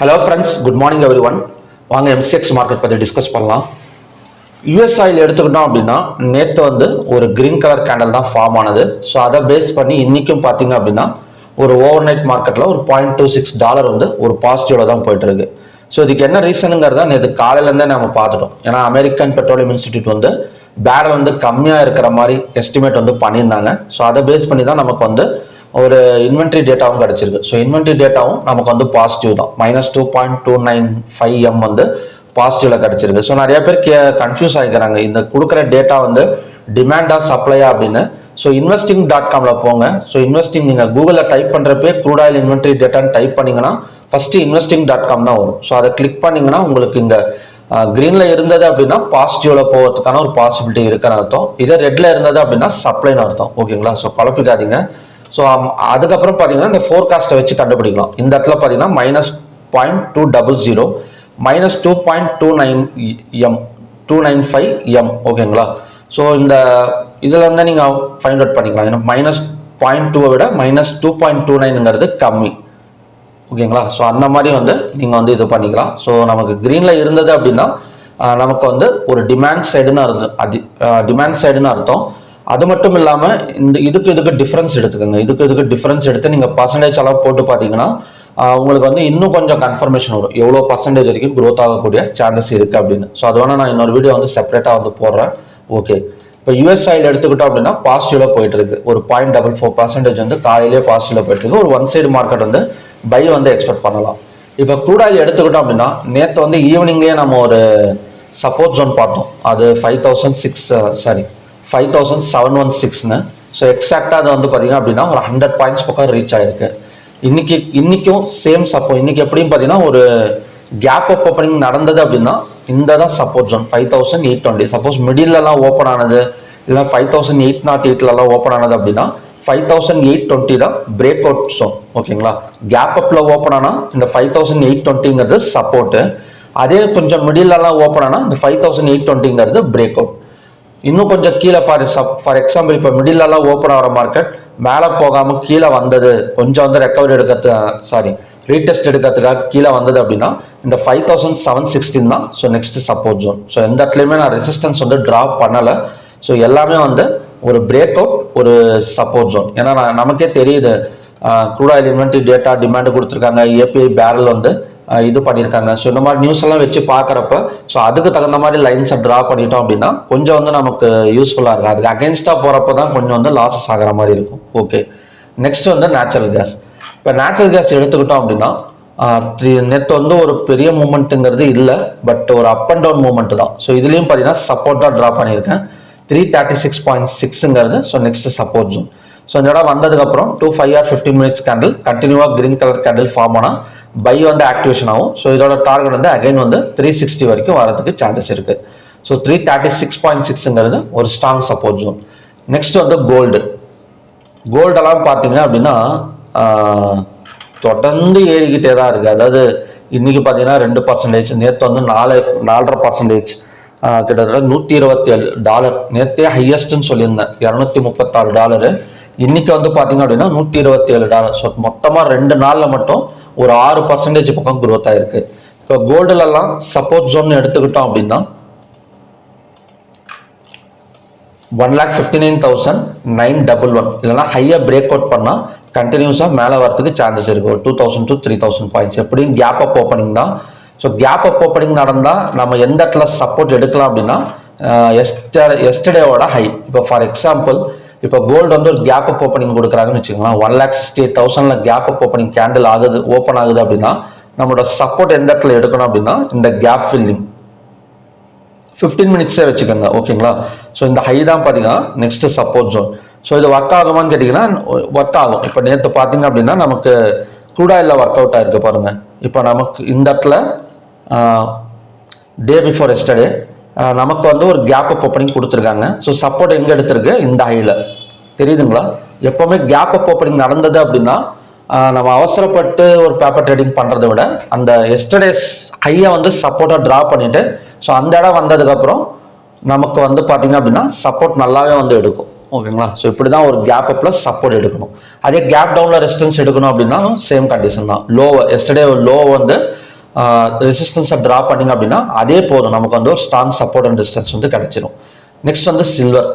Hello friends good morning everyone வாங்க MCX market பற்றி discuss பண்ணலாம். யூஎஸ் ஆயில் எடுத்துக்கிட்டோம் அப்படின்னா நேற்று வந்து ஒரு கிரீன் கலர் கேண்டல் தான் ஃபார்ம் ஆனது. ஸோ அதை பேஸ் பண்ணி இன்றைக்கும் பார்த்தீங்க அப்படின்னா ஒரு ஓவர் நைட் மார்க்கெட்டில் ஒரு பாயிண்ட் டூ சிக்ஸ் டாலர் வந்து ஒரு பாசிட்டிவில் தான் போயிட்டுருக்கு. ஸோ இதுக்கு என்ன ரீசனுங்கிறத நேற்று காலையிலேருந்தே நம்ம பார்த்துட்டோம். ஏன்னா அமெரிக்கன் பெட்ரோலியம் இன்ஸ்டிடியூட் வந்து பேரல் வந்து கம்மியாக இருக்கிற மாதிரி எஸ்டிமேட் வந்து பண்ணியிருந்தாங்க. ஸோ அதை பேஸ் பண்ணி தான் நமக்கு வந்து ஒரு இன்வென்ட்ரி டேட்டாவும் கிடைச்சிருக்கு. ஸோ இன்வென்ட்ரி டேட்டாவும் நமக்கு வந்து பாசிட்டிவ் தான். Minus two point two nine five M வந்து பாசிட்டிவ்ல கிடைச்சிருக்கு. ஸோ நிறைய பேர் கே கன்ஃபியூஸ் ஆகிக்கிறாங்க இந்த கொடுக்குற டேட்டா வந்து டிமாண்டா சப்ளையா அப்படின்னு. ஸோ இன்வெஸ்டிங் டாட் காம்ல போங்க ஸோ இன்வெஸ்டிங் நீங்கள் கூகுளில் டைப் பண்ணுறப்பே க்ரூட் ஆயில் இன்வென்ட்ரி டேட்டான்னு டைப் பண்ணீங்கன்னா ஃபர்ஸ்ட் இன்வெஸ்டிங் டாட் காம் தான் வரும். ஸோ அதை கிளிக் பண்ணீங்கன்னா உங்களுக்கு இந்த க்ரீனில் இருந்தது அப்படின்னா பாசிட்டிவ்ல போகிறதுக்கான ஒரு பாசிபிலிட்டி இருக்குன்னு அர்த்தம். இதே ரெட்ல இருந்தது அப்படின்னா சப்ளைன்னு அர்த்தம். ஓகேங்களா ஸோ குழப்பிக்காதீங்க. ஸோ அதுக்கப்புறம் பார்த்தீங்கன்னா இந்த ஃபோர்காஸ்ட்டை வச்சு கண்டுபிடிக்கலாம். இந்த இடத்துல பார்த்தீங்கன்னா minus point two double zero minus two point two nine M two nine five M ஓகேங்களா ஸோ இந்த இதில் வந்து நீங்கள் ஃபைண்ட் அவுட் பண்ணிக்கலாம். ஏன்னா மைனஸ் பாயிண்ட் டூவை விட மைனஸ் டூ பாயிண்ட் டூ நைனுங்கிறது கம்மி. ஓகேங்களா? ஸோ அந்த மாதிரி வந்து நீங்கள் வந்து இது பண்ணிக்கலாம். ஸோ நமக்கு க்ரீனில் இருந்தது அப்படின்னா நமக்கு வந்து ஒரு டிமாண்ட் சைடுன்னு அர்த்தம். அது டிமாண்ட் சைடுன்னு அர்த்தம். அது மட்டும் இல்லாமல் இந்த இதுக்கு இதுக்கு டிஃப்ரென்ஸ் எடுத்துக்கோங்க. இதுக்கு இதுக்கு டிஃப்ரென்ஸ் எடுத்து நீங்கள் பர்சன்டேஜ் எல்லாம் போட்டு பார்த்தீங்கன்னா உங்களுக்கு வந்து இன்னும் கொஞ்சம் கன்ஃபர்மேஷன் வரும். எவ்வளோ பர்சன்டேஜ் வரைக்கும் க்ரோத் ஆகக்கூடிய சான்சஸ் இருக்குது அப்படின்னு. ஸோ அது வேணால் நான் இன்னொரு வீடியோ வந்து செப்பரேட்டாக வந்து போடுறேன். ஓகே இப்போ யூஎஸ் ஆயில் எடுத்துக்கிட்டோம் அப்படின்னா பாசிட்டிவ்ல போயிட்டு இருக்கு. ஒரு பாயிண்ட் டபுள் ஃபோர் பர்சன்டேஜ் வந்து காலையிலே பாசிட்டிவ்ல போயிட்டு இருக்கு. ஒரு ஒன் சைடு மார்க்கெட் வந்து பை வந்து எக்ஸ்பெக்ட் பண்ணலாம். இப்போ க்ரூட் ஆயில் எடுத்துக்கிட்டோம் அப்படின்னா நேற்று வந்து ஈவினிங்கே நம்ம ஒரு சப்போர்ட் ஜோன் பார்த்தோம். அது five thousand six sorry five thousand seven one சிக்ஸ்னு ஸோ எக்ஸாக்டாக அது வந்து பார்த்தீங்கன்னா அப்படின்னா ஒரு ஹண்ட்ரட் பாயிண்ட்ஸ் பக்கம் ரீச் ஆகிருக்கு இன்னைக்கு இன்னைக்கும் சேம் சப்போர்ட் இன்னைக்கு எப்படின்னு பார்த்தீங்கன்னா ஒரு கேப் அப் ஓப்பனிங் நடந்தது அப்படின்னா இந்த தான் support zone five thousand eight twenty suppose மிடில்லலாம் open ஆனது இல்லை ஃபைவ் தௌசண்ட் எயிட் நாட் எயிட்லலாம் ஓப்பன் ஆனது அப்படின்னா ஃபைவ் தௌசண்ட் எயிட் டுவெண்ட்டி தான் பிரேக் அவுட் ஜோன் ஓகேங்களா? கேப் அப்பில் ஓப்பன் ஆனால் இந்த ஃபைவ் தௌசண்ட் எயிட் டுவெண்ட்டிங்கிறது சப்போர்ட்டு அதே கொஞ்சம் மிடில்லலாம் ஓப்பன் ஆனால் இந்த ஃபைவ் தௌசண்ட் எயிட் டுவெண்ட்டிங்கிறது பிரேக் அவுட் இன்னும் கொஞ்சம் கீழே ஃபார் சப் ஃபார் எக்ஸாம்பிள் இப்போ மிடில்லலாம் ஓப்பன் ஆகிற மார்க்கெட் மேலே போகாமல் கீழே வந்தது கொஞ்சம் வந்து ரெக்கவரி எடுக்கிறது சாரி ரீடெஸ்ட் எடுக்கிறதுக்காக கீழே வந்தது அப்படின்னா இந்த ஃபைவ் தௌசண்ட் செவன் சிக்ஸ்டீன் தான் so next support zone so எந்த இடத்துலையுமே நான் ரெசிஸ்டன்ஸ் வந்து ட்ராப் பண்ணலை. ஸோ எல்லாமே வந்து ஒரு பிரேக் அவுட் ஒரு சப்போர்ட் ஜோன் ஏன்னா நான் நமக்கே தெரியுது crude oil inventory data demand கொடுத்துருக்காங்க ஏபிஐ பேரல் வந்து இது பண்ணியிருக்காங்க. ஸோ இந்த மாதிரி நியூஸ் எல்லாம் வச்சு பார்க்குறப்ப ஸோ அதுக்கு தகுந்த மாதிரி லைன்ஸை ட்ரா பண்ணிட்டோம் அப்படின்னா கொஞ்சம் வந்து நமக்கு யூஸ்ஃபுல்லாக இருக்கும். அதுக்கு அகேன்ஸ்டாக போகிறப்ப தான் கொஞ்சம் வந்து லாஸஸ் ஆகிற மாதிரி இருக்கும். ஓகே நெக்ஸ்ட் வந்து நேச்சுரல் கேஸ் இப்போ நேச்சுரல் கேஸ் எடுத்துக்கிட்டோம் அப்படின்னா நெட் வந்து ஒரு பெரிய மூமெண்ட்டுங்கிறது இல்லை பட் ஒரு அப் அண்ட் டவுன் மூமெண்ட் தான். ஸோ இதுலேயும் பார்த்தீங்கன்னா சப்போர்ட்டாக ட்ரா பண்ணியிருக்கேன். Three thirty six point சிக்ஸுங்கிறது so next support zone so இந்த இடம் வந்ததுக்கப்புறம் two five or fifteen minutes candle கண்டினியூவாக கிரீன் கலர் கேண்டில் ஃபார்ம் ஆனால் பை வந்து ஆக்டிவேஷன் ஆகும். ஸோ இதோட டார்கெட் வந்து அகைன் வந்து த்ரீ சிக்ஸ்டி வரைக்கும் வரதுக்கு சான்சஸ் இருக்குது so three thirty six point சிக்ஸுங்கிறது ஒரு ஸ்ட்ராங் சப்போர்ட் ஜோன் நெக்ஸ்ட் வந்து கோல்டு கோல்டெல்லாம் பார்த்தீங்க அப்படின்னா தொடர்ந்து ஏறிக்கிட்டே தான் இருக்குது அதாவது இன்றைக்கி பார்த்தீங்கன்னா ரெண்டு பர்சன்டேஜ் நேற்று வந்து நாலு நாலரை பர்சன்டேஜ் கிட்டத்தட்ட நூற்றி இருபத்தி ஏழு டாலர் நேற்றே ஹையஸ்ட்டுன்னு சொல்லியிருந்தேன். இரநூத்தி முப்பத்தாறு டாலரு இன்னைக்கு வந்து பார்த்தீங்க அப்படின்னா நூற்றி இருபத்தி ஏழு டாலர் ஸோ மொத்தமாக ரெண்டு நாளில் மட்டும் ஒரு ஆறு பர்சன்டேஜ் பக்கம் குரோத் ஆயிருக்கு. இப்போ கோல்டுலலாம் சப்போர்ட் ஜோன் எடுத்துக்கிட்டோம் அப்படின்னா one lakh fifty nine thousand nine double one இல்லைனா ஹையாக பிரேக் அவுட் பண்ணால் கண்டினியூஸாக மேலே வரதுக்கு சான்சஸ் இருக்குது ஒரு two thousand to three thousand points எப்படியும் கேப் அப் ஓப்பனிங் தான். ஸோ கேப் அப் ஓப்பனிங் நடந்தால் நம்ம எந்த இடத்துல சப்போர்ட் எடுக்கலாம் அப்படின்னா எஸ்டர் எஸ்டர்டேவோட ஹை இப்போ ஃபார் எக்ஸாம்பிள் இப்போ கோல்டு வந்து ஒரு கேப் அப் ஓப்பனிங் கொடுக்குறாங்கன்னு வச்சுக்கலாம் ஒன் லேக் சிக்ஸ்டி எயிட் தௌசண்டில் கேப் அப் ஓப்பனிங் கேண்டில் ஆகுது ஓப்பன் ஆகுது அப்படின்னா நம்மளோட சப்போர்ட் எந்த இடத்துல எடுக்கணும் அப்படின்னா இந்த கேப் ஃபில்லிங் ஃபிஃப்டீன் மினிட்ஸே வச்சுக்கோங்க ஓகேங்களா ஸோ இந்த ஹை தான் பார்த்தீங்கன்னா நெக்ஸ்ட் சப்போர்ட் ஜோன் ஸோ இது ஒர்க் ஆகுமான்னு கேட்டிங்கன்னா ஒர்க் ஆகும். இப்போ நேற்று பார்த்தீங்க அப்படின்னா நமக்கு க்ரூடாயில் ஒர்க் அவுட் ஆயிருக்கு பாருங்க. இப்போ நமக்கு இந்த இடத்துல டே பிஃபோர் எஸ்டர்டே நமக்கு வந்து ஒரு கேப் அப் ஓப்பனிங் கொடுத்துருக்காங்க. ஸோ சப்போர்ட் எங்கே எடுத்திருக்கு? இந்த ஹையில் தெரியுதுங்களா? எப்போவுமே கேப் அப் ஓப்பனிங் நடந்தது அப்படின்னா நம்ம அவசரப்பட்டு ஒரு பேப்பர் ட்ரேடிங் பண்ணுறதை விட அந்த எஸ்டர்டேஸ் ஹையை வந்து சப்போர்ட்டாக ட்ரா பண்ணிட்டு ஸோ அந்த இடம் வந்ததுக்கப்புறம் நமக்கு வந்து பார்த்தீங்க அப்படின்னா சப்போர்ட் நல்லாவே வந்து எடுக்கும். ஓகேங்களா? ஸோ இப்படி தான் ஒரு கேப் ப்ளஸ் சப்போர்ட் எடுக்கணும். அதே கேப் டவுனில் ரெசிஸ்டன்ஸ் எடுக்கணும் அப்படின்னா சேம் கண்டிஷன் தான். லோ எஸ்டர்டே லோ வந்து ரெசிஸ்டன்ஸை ட்ரா பண்ணிங்க அப்படின்னா அதே போதும். நமக்கு வந்து ஒரு ஸ்ட்ராங் சப்போர்ட் அண்ட் டிஸ்டன்ஸ் வந்து கிடைச்சிடும் நெக்ஸ்ட் வந்து சில்வர்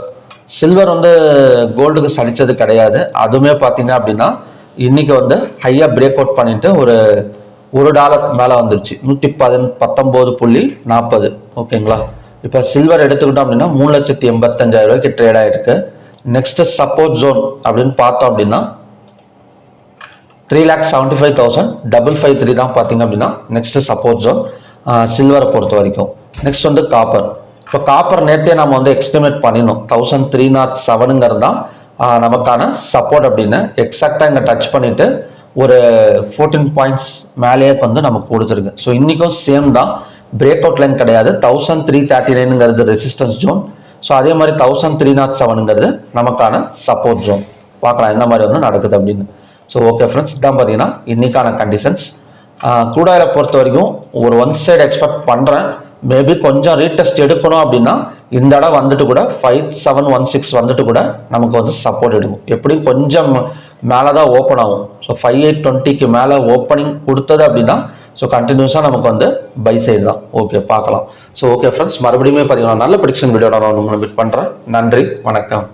சில்வர் வந்து கோல்டுக்கு சலிச்சது கிடையாது. அதுவுமே பார்த்தீங்க அப்படின்னா இன்னைக்கு வந்து ஹையாக பிரேக் அவுட் பண்ணிட்டு ஒரு ஒரு டாலர் மேலே வந்துருச்சு. நூற்றி பதின பத்தொம்போது புள்ளி நாற்பது ஓகேங்களா? இப்போ சில்வர் எடுத்துக்கிட்டோம் அப்படின்னா மூணு லட்சத்தி எண்பத்தஞ்சாயிரம் ரூபாய்க்கு ட்ரேட் ஆகிருக்கு நெக்ஸ்ட் சப்போர்ட் ஜோன் அப்படின்னு பார்த்தோம் அப்படின்னா three lakh seventy five thousand double five three தான் பார்த்தீங்க அப்படின்னா நெக்ஸ்ட் சப்போர்ட் ஜோன் சில்வரை பொறுத்த வரைக்கும். நெக்ஸ்ட் வந்து காப்பர் இப்போ காப்பர் நேற்றே நம்ம வந்து எக்ஸ்டிமேட் பண்ணிடணும் தௌசண்ட் த்ரீ நாட் செவனுங்கிறது தான் நமக்கான சப்போர்ட் அப்படின்னு. எக்ஸாக்டாக இங்கே டச் பண்ணிவிட்டு ஒரு ஃபோர்டீன் பாயிண்ட்ஸ் மேலேயே வந்து நமக்கு கொடுத்துருக்கு. ஸோ இன்றைக்கும் சேம் தான். பிரேக் அவுட் லைன் கிடையாது. தௌசண்ட் த்ரீ தேர்ட்டி நைனுங்கிறது ரெசிஸ்டன்ஸ் ஜோன் ஸோ அதே மாதிரி தௌசண்ட் த்ரீ நாட் செவனுங்கிறது நமக்கான சப்போர்ட் ஜோன் பார்க்கலாம் என்ன மாதிரி வந்து நடக்குது அப்படின்னு. ஸோ ஓகே ஃப்ரெண்ட்ஸ் இதான் பார்த்தீங்கன்னா இன்னைக்கான கண்டிஷன்ஸ் கூடாயில பொறுத்த வரைக்கும் ஒரு ஒன் சைடு எக்ஸ்பெக்ட் பண்ணுறேன் மேபி கொஞ்சம் ரீடெஸ்ட் எடுக்கணும் அப்படின்னா இந்த இடம் வந்துட்டு கூட ஃபைவ் செவன் ஒன் சிக்ஸ் வந்துட்டு கூட நமக்கு வந்து சப்போர்ட் எடுக்கும். எப்படியும் கொஞ்சம் மேலே தான் ஓப்பன் ஆகும். ஸோ ஃபைவ் எயிட் டுவெண்ட்டிக்கு மேலே ஓப்பனிங் கொடுத்தது அப்படின்னா ஸோ கண்டினியூஸாக நமக்கு வந்து பை சைடு தான். ஓகே பார்க்கலாம். ஸோ ஓகே ஃப்ரெண்ட்ஸ் மறுபடியும் பார்த்தீங்கன்னா நல்ல ப்ரிடிக்ஷன் வீடியோட நான் உங்களை மீட் பண்ணுறேன் நன்றி வணக்கம்.